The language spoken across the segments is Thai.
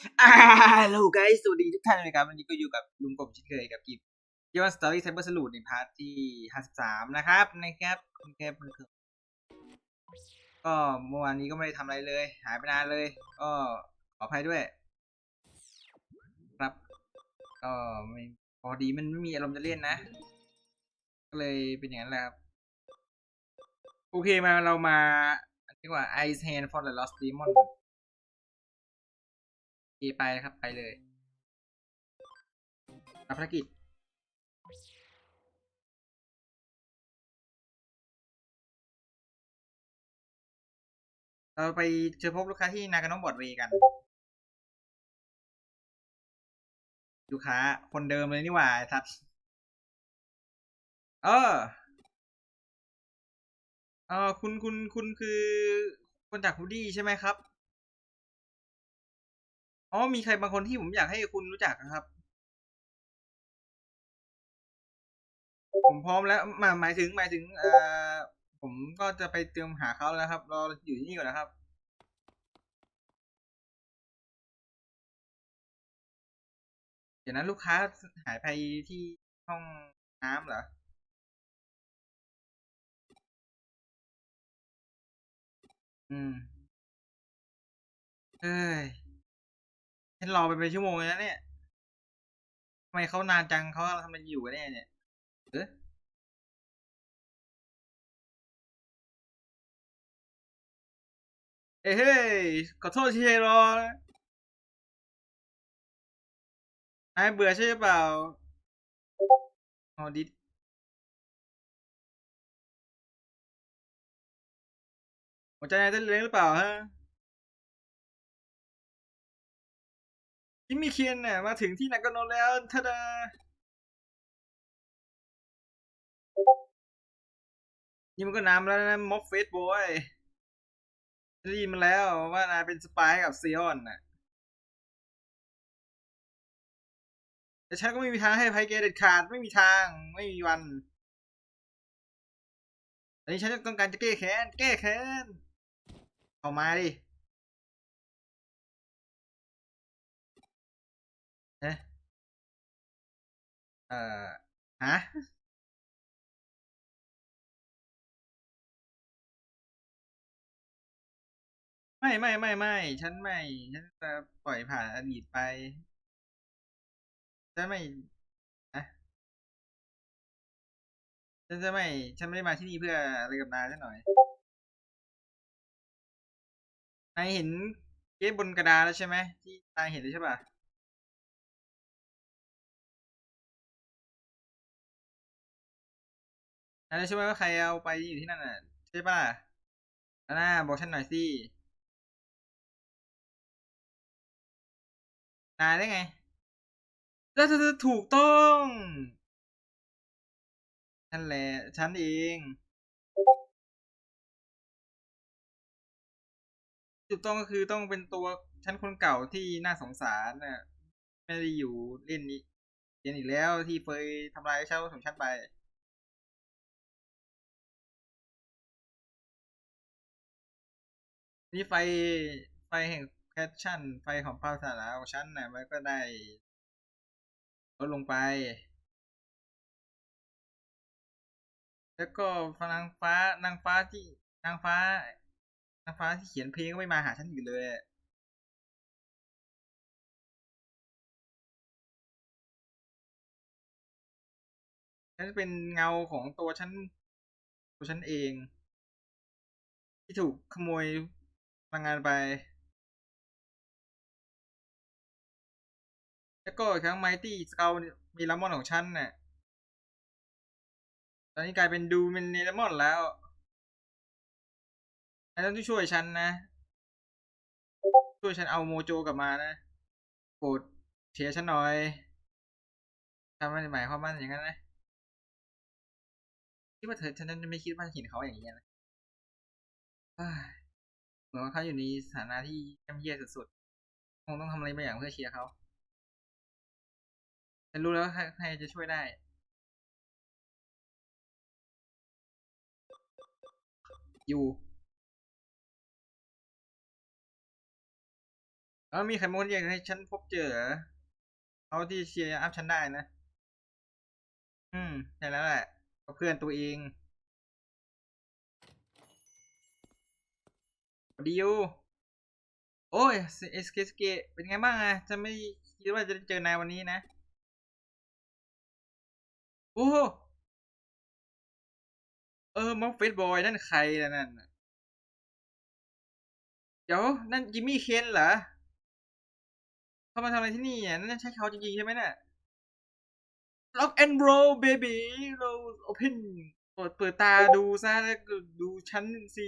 ฮัลโหลไกด์สวัสดีทุกท่านเลยครับ วันนี้ก็อยู่กับลุงกบเช่นเคยกับกิฟเกี่ยวกับสตอรี่ไซเบอร์สลูดในพาร์ทที่53นะครับนะครับนะครับก็เมื่อวานนี้ก็ไม่ได้ทำอะไรเลย หายไปนานเลย ก็ขออภัยด้วย ครับ ก็ไม่พอดีมันไม่มีอารมณ์จะเล่นนะ ก็เลยเป็นอย่างนั้นแหละครับ โอเคมาเรามาเรียกว่า Ice Hand for the Lost Demon เอไปครับไปเลยรับภารกิจเราไปเจอพบลูกค้าที่นากาโนบอร์ดเวกัน ลูกค้า คนเดิมเลยนี่หว่าทัดเออ เออคุณคุณคุณคือคนจากฮูดี้ใช่ไหมครับ อ๋อมีใครบางคนที่ผมอยากให้คุณรู้จักนะครับ ผมพร้อมแล้วมาหมายถึงหมายถึงเอ่อผมก็จะไปเตรียมหาเขาแล้วครับรออยู่ที่นี่ก่อนนะครับ เดี๋ยวนั้นลูกค้าหายไปที่ห้องน้ำเหรออืมเอ้ย ฉันรอไปเป็นชั่วโมงแล้วเนี่ยทำไมเขานานจังเขาทำอะไรอยู่กันแน่เนี่ยเออเอ้เฮ้ยขอโทษที่ให้รอนายเบื่อใช่หรือเปล่าออดิหัวใจนายเต้นเร็วหรือเปล่าฮะ จิมมี่เคียนเนี่ยมาถึงที่นากาโนแล้วทาดานี่มันก็นานแล้วนะม็อบเฟสบอยได้ยินมาแล้วว่านายเป็นสปายกับซีออนน่ะ แต่ฉันก็ไม่มีทางให้ภัยแกเด็ดขาดไม่มีทางไม่มีวันตอนนี้ฉันต้องการจะแก้แค้น แก้แค้น เข้ามาดิ เอ่อ ฮะไม่ไม่ไม่ไม่ฉันไม่ ฉันจะปล่อยผ่านอดีตไป ฉันไม่อะฉันจะไม่ ฉันไม่ได้มาที่นี่เพื่ออะไรกับนายซะหน่อยนายเห็นเกมบนกระดาษแล้วใช่ไหมที่นายเห็นเลยใช่ป่ะ นายรู้ช่ไหมว่าใครเอาไปอยู่ที่นั่นน่ะใช่ป่ะแล้วนะบอกฉันหน่อยสินายได้ไงแล้วเธอถูกต้องนั่นแหละฉันเองถูกต้องก็คือต้องเป็นตัวฉันคนเก่าที่น่าสงสารน่ะ ไม่ได้อยู่เล่นนี้เรียนอีกแล้วที่เคยทำลายเช่าของฉันไป นี่ไฟไฟแห่งแพชชั่น ไฟของความสาระของฉันน่ะมันก็ได้ลดลงไป แล้วก็นางฟ้านางฟ้าที่นางฟ้านางฟ้าที่เขียนเพลงก็ไม่มาหาฉันอีกเลยฉันเป็นเงาของตัวฉันตัวฉันเอง ที่ถูกขโมย พลังงานไป แล้วก็อีกครั้งไมตี้สเกลมีลามอนของฉันน่ะ ตอนนี้กลายเป็นดูเป็นเนลามอนแล้วนายต้องช่วยฉันนะ ช่วยฉันเอาโมโจกลับมานะโปรดเชียร์ฉันหน่อยทำไมหมายความว่าอย่างนั้นนะคิดว่าเธอฉันไม่คิดว่าเห็นเขาอย่างนี้นะเฮ้ มือนว่าเขาอยู่ในสถานะที่ย่ำแย่สุดๆคงต้องทำอะไรบางอย่างเพื่อเชียร์เขาฉันรู้แล้วว่าใครใครจะช่วยได้ อยู่แล้วมีใครบางคนอยากให้ฉันพบเจอเขาที่เชียร์อัพฉันได้นะ อืมใช่แล้วแหละเพื่อนตัวเอง ดิวโอ้ยเอสเคสเกเป็นไงบ้างอะจะไม่คิดว่าจะได้เจอนายวันนี้นะ โอ้เออมอฟเฟตบอยนั่นใครล่ะนั่นเดี๋ยวนั่นจิมมี่เคนเหรอเขามาทำอะไรที่นี่อะนั่นใช่เขาจริงๆใช่ไหมน่ะ Rock and roll baby roll open เปิดเปิดตาดูซะแล้วดูฉันสิ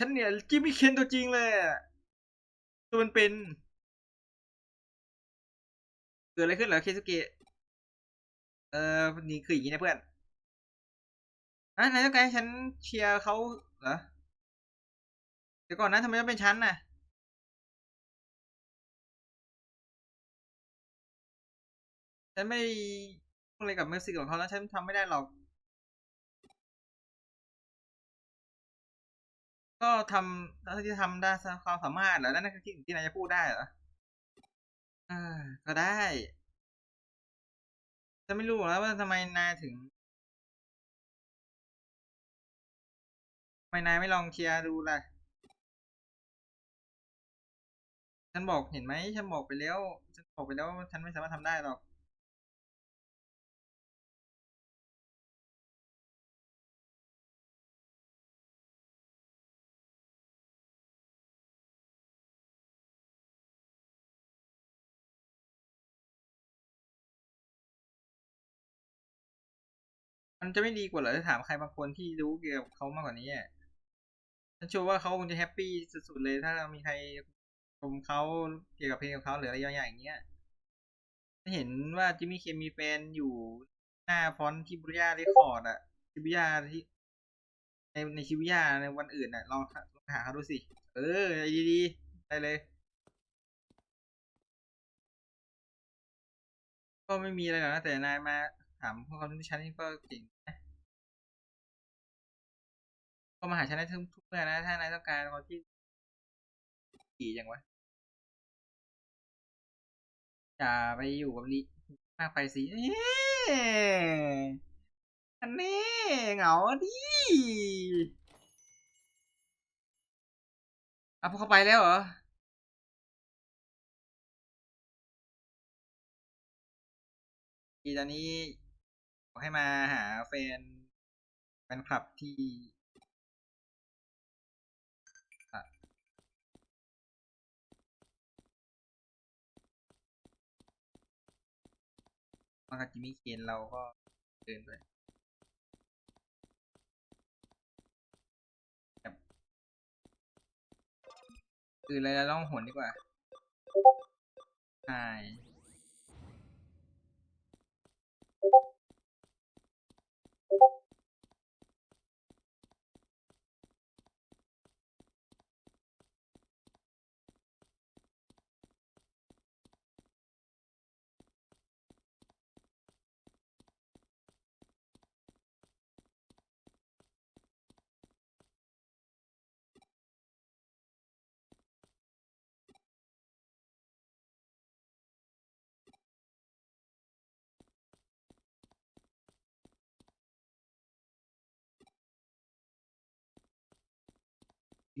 ฉันเนี่ยจิมมี่เคนตัวจริงเลยอะตัวมันเป็น เกิดอะไรขึ้นเหรอเคซุเกะเออนี่คืออย่างนี้นะเพื่อนอะนายต้องการให้ฉันเชียร์เขาเหรอเดี๋ยวก่อนนะทำไมต้องเป็นฉันน่ะฉันไม่อะไรกับเมิวสิกของเขาแล้วฉันทำไม่ได้หรอก ก็ทำเท่าที่ทำได้ความสามารถเหรอนั่นคือสิ่ที่นายจะพูดได้เหรอเออก็ได้ฉันไม่รู้หรอกนะว่าทำไมนายถึงทำไมนายไม่ลองเชียร์ดูล่ะ ฉันบอกเห็นไหม ฉันบอกไปแล้ว ฉันบอกไปแล้วว่าฉันไม่สามารถทำได้หรอก จะไม่ดีกว่าเหรอถ้าถามใครบางคนที่รู้เกี่ยวกับเขามากกว่านี้อะฉันเชื่อว่าเขาคงจะแฮปปี้สุดๆเลย ถ้ามีใครชมเขาเกี่ยวกับเพลงของเขาหรืออะไรอย่างเงี้ยเห็นว่าจิมมี่เคมีแฟนอยู่หน้าฟอนที่บุริยาเรคคอร์ดอะชิบุย่าที่ในในชิบุย่าในวันอื่นน่ะลองลองหาเขาดูสิ เออดีๆได้เลย ก็ไม่มีอะไรหรอกนะแต่นายมาถามพวกเขาที่ฉันนี่ก็เก่ง ก็มาหาฉันได้ทุกทุกเมื่อนะ ถ้านายต้องการคนที่ดีอย่างวะอย่าไปอยู่กับลิมากไปสิอันนี้เหงาดิอะพวกเขาไปแล้วเหรอทีตอนนี้บอให้มาหาแฟนแฟนคลับที่ มากับจิมมี่เคนเราก็เดินไปแบบคืออะไรเราต้องหนดีกว่าใช่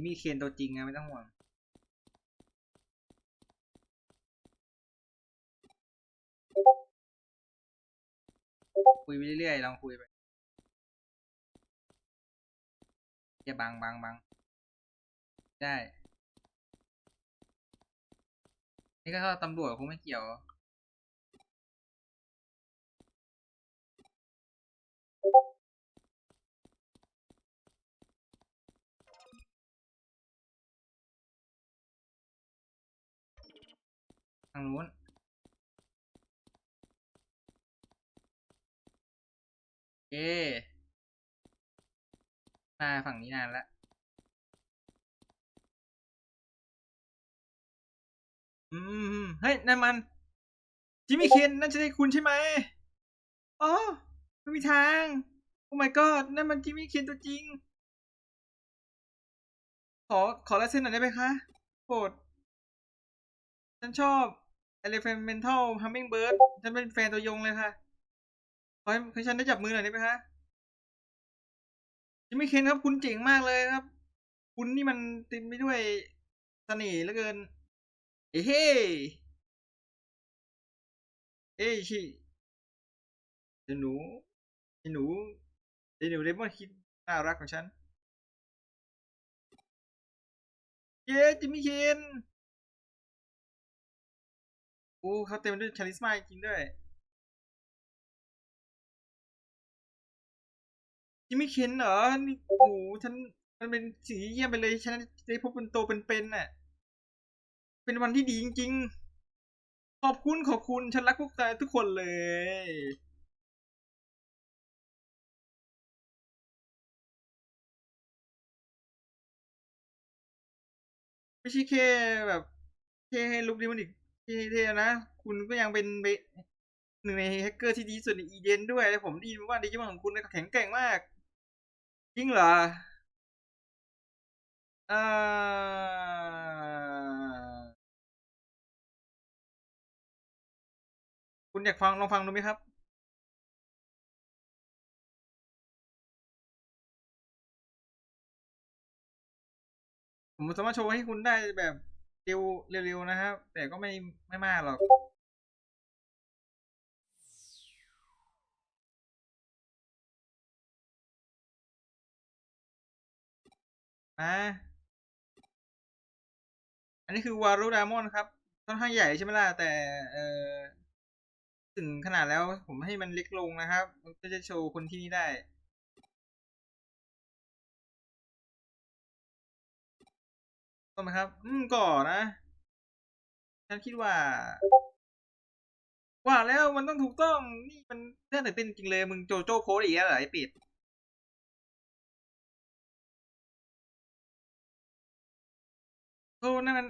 มีเคนตัวจริงไงไม่ต้องห่วงคุยไปเรื่อยๆลองคุยไปอย่าบังบังบังได้ นี่ก็เข้าตำรวจคงไม่เกี่ยวางนู้น เอมาฝั่งนี้นานแล้วอืม เฮ้ยนั่นมัน จิมมี่เคนนั่นจะใช่คุณใช่ไหมอ๋อไม่มีทาง โอ้ my god นั่นมันจิมมี่เคนตัวจริง ขอขอลายเซ็นหน่อยได้ไหมคะโปรดฉันชอบ Elemental Hummingbird ฉันเป็นแฟนตัวยงเลยค่ะ ขอให้ฉันได้จับมือหน่อยได้ไหมคะจิมมี่เคนครับ คุณเจ๋งมากเลยครับ คุณนี่มันเต็มไปด้วยเสน่ห์เหลือเกิน เอ้เฮ้เอ้ชิเดี๋ยวหนูเดี๋ยวหนูเดี๋ยวหนูเดมอนคิดน่ารักของฉัน เย้จิมมี่เคน โอ้เขาเต็มด้วยชาริสมาจริงด้วยจิมมี่เคนเหรอนี่โอ้โหฉันมันเป็นสิ่งที่เยี่ยมไปเลยฉันได้พบเป็นโตเป็นๆน่ะ เป็นวันที่ดีจริง ๆ ขอบคุณขอบคุณฉันรักพวกนายทุกคนเลยไม่ใช่แค่แบบแค่ให้ลุคนี้มันอีก ท่ๆนะ คุณก็ยังเป็นหนึ่งในแฮกเกอร์ที่ดีที่สุดในอีเดนด้วยและผมได้ยินว่าดิจิมอนของคุณเนี่ยแข็งแกร่งมาก จริงเหรอเออคุณอยากฟังลองฟังดูไหมครับผมสามารถโชว์ให้คุณได้แบบ เร็วเร็วๆนะครับ แต่ก็ไม่ไม่มากหรอกอ่าอันนี้คือวารุดามอนครับค่อนข้างใหญ่ใช่ไหมล่ะแต่เออถึงขนาดแล้วผมให้มันเล็กลงนะครับ ก็จะโชว์คนที่นี่ได้ ต้องไหมครับ อืมก่อนนะ ฉันคิดว่า ว่าแล้วมันต้องถูกต้อง นี่มันเรื่องตื่นเต้นจริงเลย มึงโจโจ้โพสอีกแล้วเหรอไอ้ปิดโอ้นั่นมัน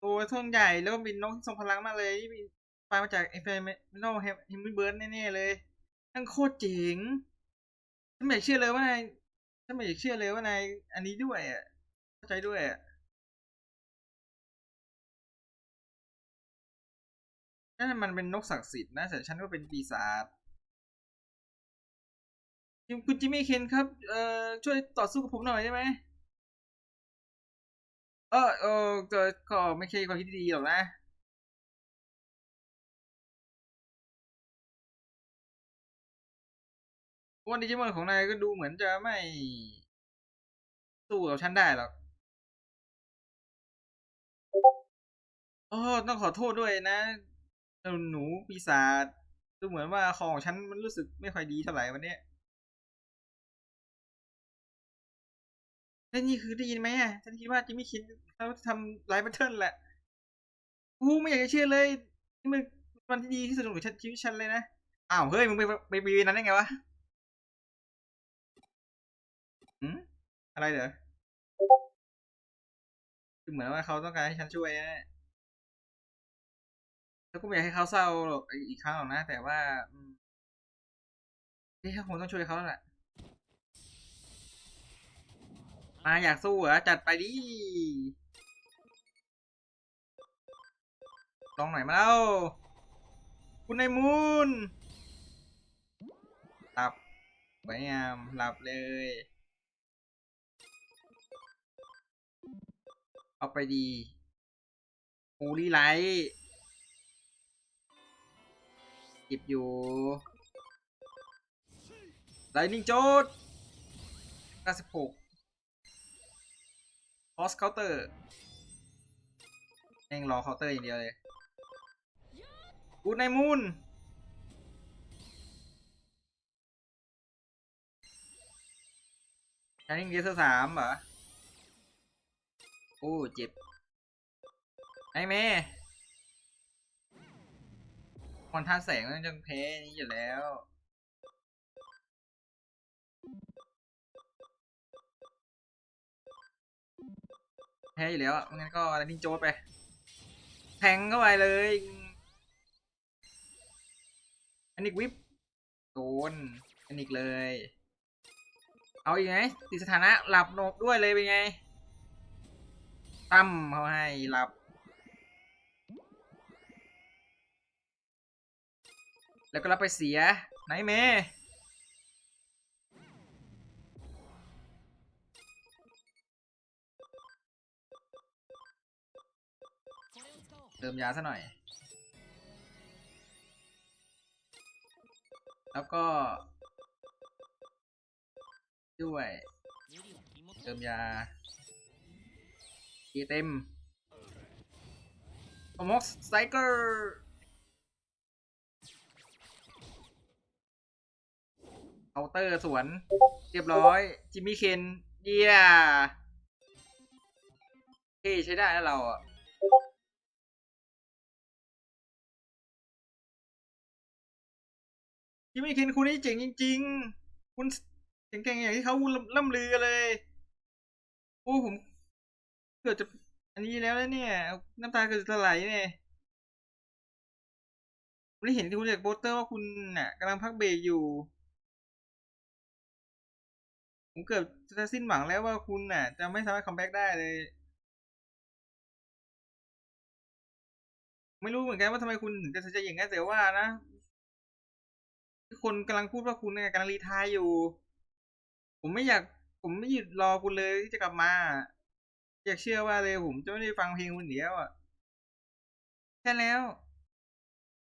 โอ้ท่อนใหญ่แล้วก็บินนกที่ทรงพลังมากเลยนี่บินไปมาจากเอฟเอ็มโนเฮมิเบิร์ดแน่ๆเลยนั่นโคตรเจ๋งฉันไม่อยากเชื่อเลยว่านายฉันไม่อยากเชื่อเลยว่านายอันนี้ด้วยอะเข้าใจด้วยอะ นั่นมันเป็นนกศักดิ์สิทธิ์นะแต่ฉันก็เป็นปีศาจคุณจิมมี่เคนครับ เอ่อ ช่วยต่อสู้กับผมหน่อยได้ไหมเออเออก็ก็ไม่ใช่ความคิดที่ดีหรอกนะว่าดิจิมอนของนายก็ดูเหมือนจะไม่ สู้กับฉันได้หรอกโอ้ต้องขอโทษด้วยนะ เจ้าหนูปีศาจดูเหมือนว่าของฉันมันรู้สึกไม่ค่อยดีเท่าไหร่วันเนี้ยแค่นี่คือได้ยินไหมอะฉันคิดว่าจิมมี่คิดเขาทำไลฟ์แพทเทิร์นแหละกูไม่อยากจะเชื่อเลยนี่มันวันที่ดีที่สุดของฉันชีวิตฉันเลยนะอ้าวเฮ้ยมึงไปไปบีนั้นได้ไงวะอืมอะไรเหรอคือเหมือนว่าเขาต้องการให้ฉันช่วยนะ แล้วก็ไม่อยากให้เขาเศร้าหรอกอีกครั้งหรอกนะ แต่ว่าอืมเฮ้ยคงต้องช่วยเขาแล้วแหละมาอยากสู้เหรอจัดไปดิลองหน่อยมาแล้วคุณนายมูนหลับสวยงามหลับเลย เอาไปดีฮูลี่ไลท์ เก็บอยู่ไลนิ่งโจด96พอสเคาน์เตอร์แม่งรอเคาน์เตอร์อย่างเดียวเลยกูนายมูนชานิ่งเดซสามเหรอ โอ้ เจ็บ ไอ้แม่ คอนท่าแสงมันจะแพ้นี้อยู่แล้ว แพ้อยู่แล้วอะงั้นก็อะไรนี่โจดไป แทงเข้าไปเลย อันนี้วิปโดนอันนี้เลย เอาอีกไหมติดสถานะหลับนกด้วยเลยเป็นไงตั้มเขาให้หลับ แล้วก็รับไปเสียไหนเมเติมยาซะหน่อย แล้วก็ ด้วย เติมยาทีเต็มโอมอกสไตเกอร์ เคาเตอร์สวน เรียบร้อย จิมมี่เคนเยียเฮ้ใช้ได้แล้วเราอะจิมมี่เคนคุณนี่เจ๋งจริง ๆ คุณเก่งๆอย่างที่เขาล่ำลือเลยโอ้ผมเกือบจะอันนี้แล้วนะเนี่ย น้ำตาเกือบจะไหลเนี่ยผมได้เห็นที่คุณจากโปสเตอร์ว่าคุณน่ะกำลังพักเบรกอยู่ ผมเกือบจะสิ้นหวังแล้วว่าคุณน่ะ จะไม่สามารถคัมแบ็กได้เลย ไม่รู้เหมือนกันว่าทำไมคุณถึงจะจะอย่างนั้นแต่ว่านะคนกำลังพูดว่าคุณเนี่ยกำลังรีทายอยู่ ผมไม่อยาก ผมไม่หยุดรอคุณเลยที่จะกลับมา อยากเชื่อว่าเลยผมจะไม่ได้ฟังเพลงคุณเดียวอะแค่แล้ว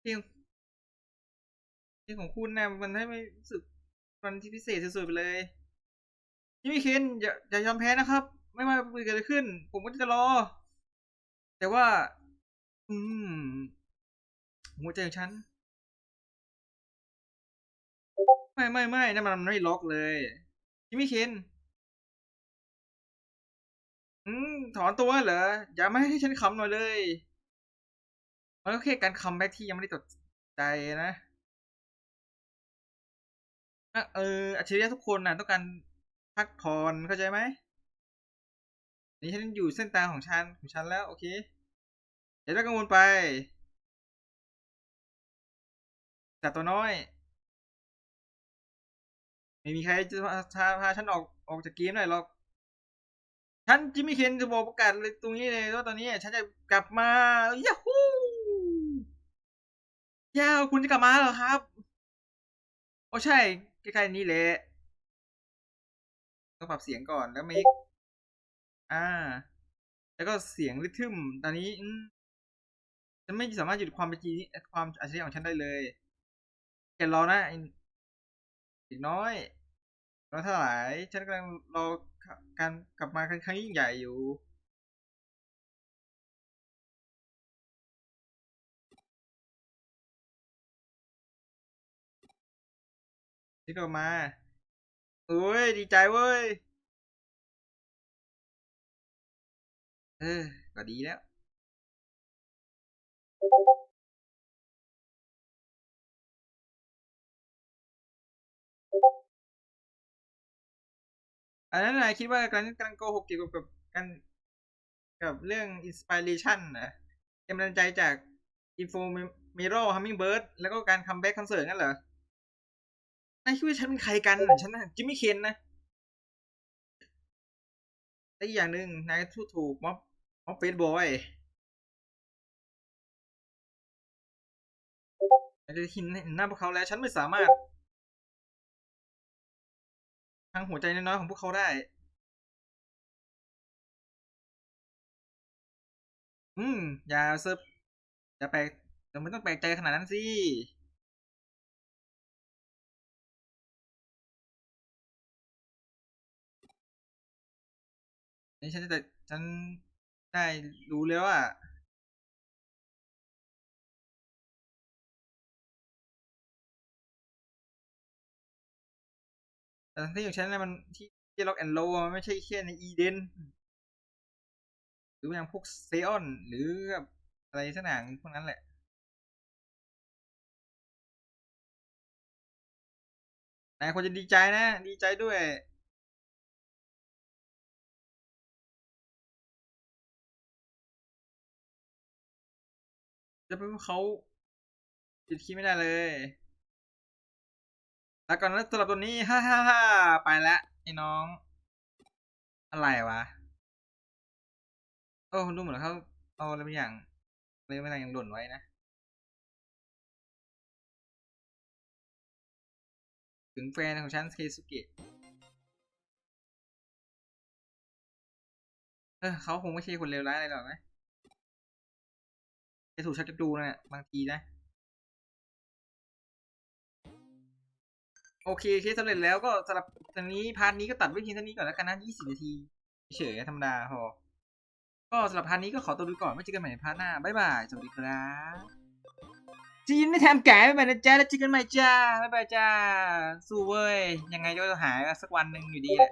เพลงเพลงของคุณน่ะมันให้ไม่รู้สึกมันที่พิเศษสุดๆไปเลย จิมมี่เคนอย่าอย่ายอมแพ้นะครับ ไม่ว่าจะเกิดอะไรขึ้น ผมก็จะรอ แต่ว่า อืมหัวใจของฉัน ไม่ไม่ไม่นั่นมันไม่ล็อกเลยจิมมี่เคนอืมถอนตัวเหรอ อย่าไม่ให้ฉันคำหน่อยเลยมันก็แค่การคัมแบ็กที่ยังไม่ได้ตดใจนะ เอออัจฉริยะทุกคนน่ะต้องการ พักผ่อนเข้าใจไหมนี่ฉันอยู่เส้นทางของฉันของฉันแล้วโอเคอย่าต้องกังวลไปจับตัวน้อย ไม่มีใครจะพาพาฉันออกออกจากเกมได้หรอกฉันจิมมี่เคนจะบอกประกาศเลยตรงนี้เลยว่าตอนนี้ ฉันจะกลับมายาฮูยาวคุณจะกลับมาเหรอครับโอ้ใช่ใกล้ๆนี้แหละ ต้องปรับเสียงก่อนแล้วมิกอ่า แล้วก็เสียงริทึมตอนนี้ฉันไม่สามารถหยุดความเป็นจริงความอัจฉริยะของฉันได้เลยแกรอนะอีกน้อยรอเท่าไหร่ฉันกำลังรอการกลับมาครั้งยิ่งใหญ่อยู่ที่ก็มา โอ้ยดีใจเว้ย เออก็ดีแล้ว อันนั้นนายคิดว่าการการโกหกเกี่ยวกับการกับเรื่องอินสปิเรชันนะแรงบันใจจากอินโฟเมโรฮัมมิงเบิร์ดแล้วก็การคัมแบ็กคอนเสิร์ตนั่นเหรอ นายคิดว่าฉันเป็นใครกันฉันนะจิมมี่เคนนะและอีกอย่างหนึ่งนายทูถูกม็อบม็อบเฟสบอยนายจะห็นหน้าพวกเขาแล้ว ฉันไม่สามารถทางหัวใจน้อยๆของพวกเขาได้ อืม อย่าเซิร์ฟอย่าแปลกแต่ไม่ต้องแปลกใจขนาดนั้นสิ นี่ฉันจะฉันได้รู้แล้วอะแต่ทั้งที่ของฉันนะมันที่ที่ล็อกแอนโลมันไม่ใช่แค่ในอีเดน หรืออย่างพวกเซออนหรืออะไรสักอย่างพวกนั้นแหละนายควรจะดีใจนะ ดีใจด้วย จะเป็นเขาจิดคิดไม่ได้เลยแล้วก่อนนะสำหรับตัวนี้ฮ่าฮ่าฮ่าไปแล้วไอ้น้อง อะไรวะโอ้ดูเหมือนเขาเอาอะไรบางอย่างอะไรบางอย่างหล่นไว้นะถึงแฟนของฉันเคสุกะเออเขาคงไม่ใช่คนเลวร้ายอะไรหรอกนะ ถูกชักจะดูนะบางทีนะ โอเคเคสสำเร็จแล้วก็สำหรับตอนนี้พาร์ทนี้ก็ตัดไว้เพียงเท่านี้ก่อนแล้วกันนะ20นาทีเฉยธรรมดาพอ ก็สำหรับพาร์ทนี้ก็ขอตัวดูก่อนไว้เจอกันใหม่พาร์ทหน้า บ๊ายบาย สวัสดีครับจีนไม่ทำแก่ไม่ไปนะจ๊ะแล้วเจอกันใหม่จ้าบ๊ายบายจ้า สู้เว้ย ยังไงก็จะหายสักวันหนึ่งอยู่ดีแหละ